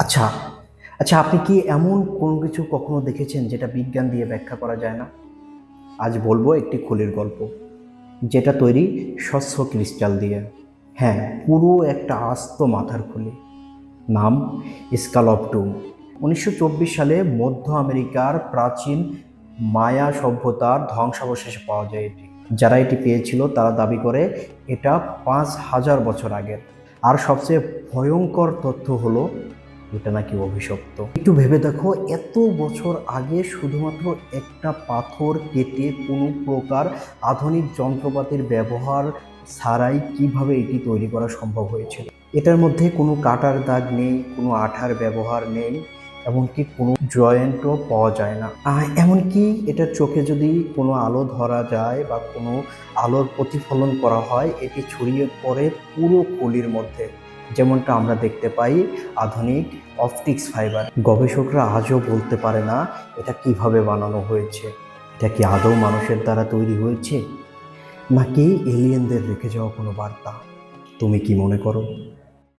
আচ্ছা আচ্ছা আপনি কি এমন কোনো কিছু কখনো দেখেছেন যেটা বিজ্ঞান দিয়ে ব্যাখ্যা করা যায় না? আজ বলব একটি খুলির গল্প, যেটা তৈরি স্বচ্ছ ক্রিস্টাল দিয়ে। হ্যাঁ পুরো একটা আস্ত মাথার খুলি। নাম স্কাল অফ স্কালপটুম। উনিশশো সালে মধ্য আমেরিকার প্রাচীন মায়া সভ্যতার ধ্বংসাবশেষে পাওয়া যায় এটি। যারা এটি পেয়েছিল, তারা দাবি করে এটা পাঁচ হাজার বছর আগের। আর সবচেয়ে ভয়ঙ্কর তথ্য হলো এটা নাকি অভিশপ্ত? একটু ভেবে দেখো, এত বছর আগে শুধুমাত্র একটা পাথর কেটে কোনো প্রকার আধুনিক যন্ত্রপাতির ব্যবহার ছাড়াই কীভাবে এটি তৈরি করা সম্ভব হয়েছিল? এটার মধ্যে কোনো কাটার দাগ নেই, কোনো আঠার ব্যবহার নেই, এমনকি কোনো জয়েন্টও পাওয়া যায় না। এমনকি এটার চোখে যদি কোনো আলো ধরা যায় বা কোনো আলোর প্রতিফলন করা হয়, এটি ছড়িয়ে পড়ে পুরো কলির মধ্যে। যেমনটা আমরা দেখতে পাই আধুনিক অপটিক্স ফাইবার। গবেষকরা আজও বলতে পারে না এটা কীভাবে বানানো হয়েছে, এটা কি আদৌ মানুষের দ্বারা তৈরি হয়েছে? নাকি এলিয়েনদের রেখে যাওয়া কোনো বার্তা? তুমি কি মনে করো?